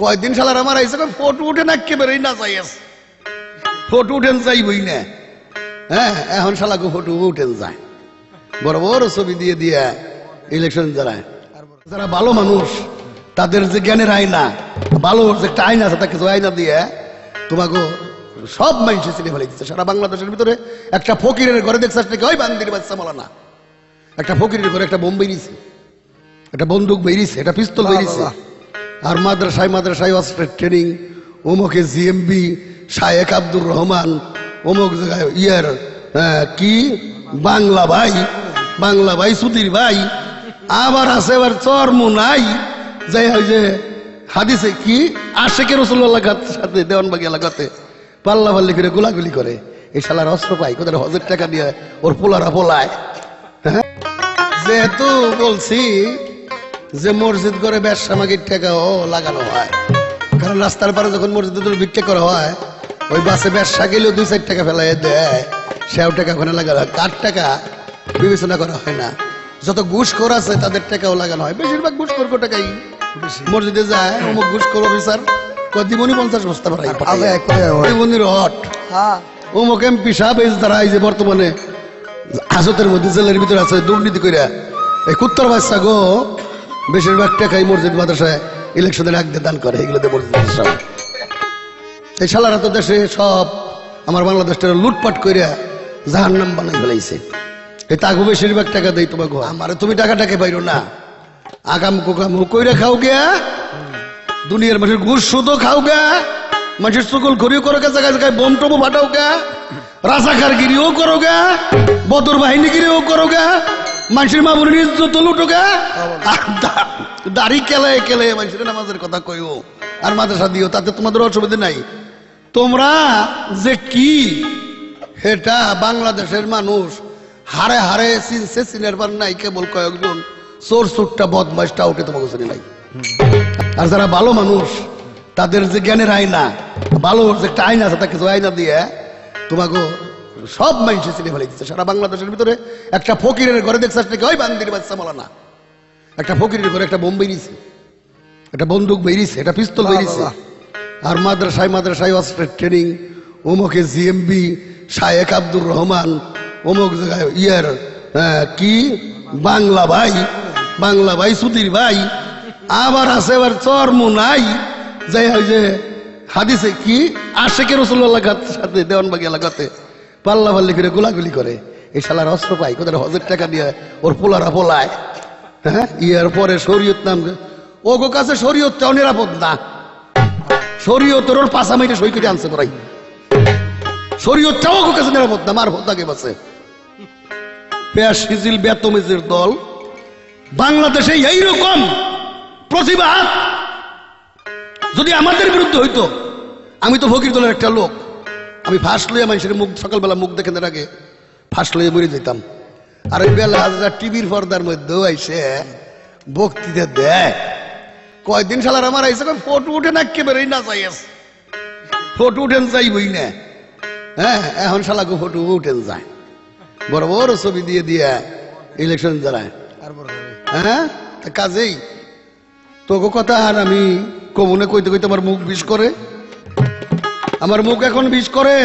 কয়দিন সালার আমার আইসে ফটো উঠে না একেবারেই না আছে ফটো উঠেন যাইবই না। হ্যাঁ এখন শালাকে ফটো উঠেন যায়। বড় বড় ছবি দিয়ে দিয়ে ইলেকশন যারা যারা ভালো মানুষ তাদের যে জ্ঞানের আয়না ভালো যে একটা আয়না আছে তাকে কিছু আয়না দিয়ে তোমাকে সব মানুষের চিনে ফেলে দিচ্ছে। সারা বাংলাদেশের ভিতরে একটা ফকিরের ঘরে দেখছিস নাকি? ওই বান্দির বাচ্চা বলা না একটা ফকিরের ঘরে একটা বোম বেরিয়েছে। একটা বন্দুক বেরিয়েছে একটা পিস্তল বেরিয়েছে। আর মাদ্রাসায় মাদ্রাসায় অস্ত্রের ট্রেনিং অমুকে জিএমবি শায়েক আব্দুর রহমান, অমুক জায়গায় ইয়ার কি? বাংলা ভাই বাংলা ভাই সুধীর ভাই। আবার আছে এবার চর্ম নাই। যাই হয় যে হাদিসে কি? আশেকে রসুল্লাহ সাথে দেওয়ানবাগি এলাকাতে পাল্লা পাল্লি করে, গোলাগুলি করে। এই শালার অস্ত্র পাই কোথায় হজের টাকা দিয়ে ওর পোলারা পোলায়? হ্যাঁ? যেহেতু বলছি যে মসজিদ করে ব্যবসা মাগির ও লাগানো হয়। কারণ রাস্তার পারে যখন মসজিদে তোর ভিক্ষা করা হয় ওই বাসে ব্যবসা গেলেও দুই চার টাকা ফেলাই দেয়। সেও টাকা ওখানে লাগানো হয়। কার টাকা? বিবেচনা করা হয় না। যত ঘুষখোর আছে তাদের টাকাও লাগানো হয়। বেশিরভাগ ঘুষখোর টাকাই মসজিদে যায়। অমুক ঘুষখোর অফিসার দিবনি পঞ্চাশ বস্তা। দিবনির হট। হ্যাঁ। অমুক এমপি সাহেব এই তারা এই যে বর্তমানে হাজতের মধ্যে জেলের ভিতরে আছে দুর্নীতি করে এই কুত্তর বাচ্চা গো বেশিরভাগ টাকাই মসজিদ মাদ্রাসায় ইলেকশনের আগ দিয়ে দান করে এগুলোতে মসজিদ এই শালারা তো দেশে সব আমার বাংলাদেশটা লুটপাট করে জাহান নাম বানাই ফেলাইছে। এই তাকে বেশিরভাগ টাকা দেই তোমাকে। আমার তুমি টাকা টাকা পাইরো না। আগাম কোকাম কইরা খাও গিয়া দুনিয়ার মানুষের ঘুষ শুধু খাও গা। মানুষের চকুল ঘুরিও করো গা, জায়গায় জায়গায় বোম টবো ফাটাও গা। রাজাকার গিরিও করো গা। বদর বাহিনী গিরিও করো গা। মানুষের মা বোনের ইজ্জত লুটো গা আর দা- দাড়ি কেলে কেলে মানুষের নামাজের কথা কইও। আর মাদ্রাসা দিও, তাতে তোমাদের অসুবিধা নাই। তোমরা যে কি এটা বাংলাদেশের মানুষ হারে হারে চিনছে চিনের পার নাই কেবল কয়েকজন। চোর, চোরটা বদমাসটা উঠে তোমাকে চিনি নাই। আর যারা ভালো মানুষ, তাদের যে জ্ঞানের আয়না, ভালো যে একটা আয়না আছে তাকে কিছু আয়না দিয়ে তোমাকে সব মানুষের চিনে ফেলে দিচ্ছে সারা বাংলাদেশের ভিতরে একটা ফকিরের ঘরে দেখছিস নাকি? ওই বান্দির বাচ্চা বলা না একটা ফকিরের ঘরে একটা বোম বেরিয়েছে। একটা বন্দুক বেরিয়েছে একটা পিস্তল বেরিয়েছে। আর মাদ্রাসায় মাদ্রাসায় অস্ত্রের ট্রেনিং অমুকে জিএমবি শায়েক আব্দুর রহমান অমুক জায়গায় ইয়ার কি? বাংলা ভাই বাংলা ভাই সুধীর ভাই। আবার আছে এবার চর্ম নাই। যাই হয় যে হাদিসে কি? আশেকে রসুল্লাহ সাথে দেওয়ানবাগি এলাকাতে। পাল্লা পাল্লি করে, গোলাগুলি করে। এই শালার অস্ত্র পাই কোথায় হজের টাকা দিয়ে ওর পোলারা পোলায়। হ্যাঁ? ইয়ার পরে শরীয়ত নাম ও গো কাছে শরীয়তটাও নিরাপদ না। শরীয়তের ওর পাশা মাইটে সই আনছে তোরাই। শরীয়তটাও গো কাছে নিরাপদ না, মার ভোট বাসে পেয়ার সিজিল বেতমেজের দল, বাংলাদেশে এইরকম প্রতিবাদ যদি আমাদের বিরুদ্ধে হইতো, আমি তো ফকির দলের একটা লোক। আমি ফাঁস লইয়া মানুষের মুখ সকালবেলা মুখ দেখে আগে ফাঁস লইয়া মরে যেতাম। আর ওই বেলা হাজার টিভির পর্দার মধ্যেও আইসে বক্তৃতা দেয়। কয়দিন সালার আমার আইসে ফটো উঠে না একেবারেই না আছে ফটো উঠেন যাইবই না। হ্যাঁ এখন শালাকে ফটো উঠেন যায়। বড় বড় ছবি দিয়ে দিয়ে ইলেকশন বড় হ্যাঁ তা কাজেই। তোকে কথা আর আমি কমনে কইতে কইতে আমার মুখ বিষ করে। আমার মুখ এখন বিষ করে।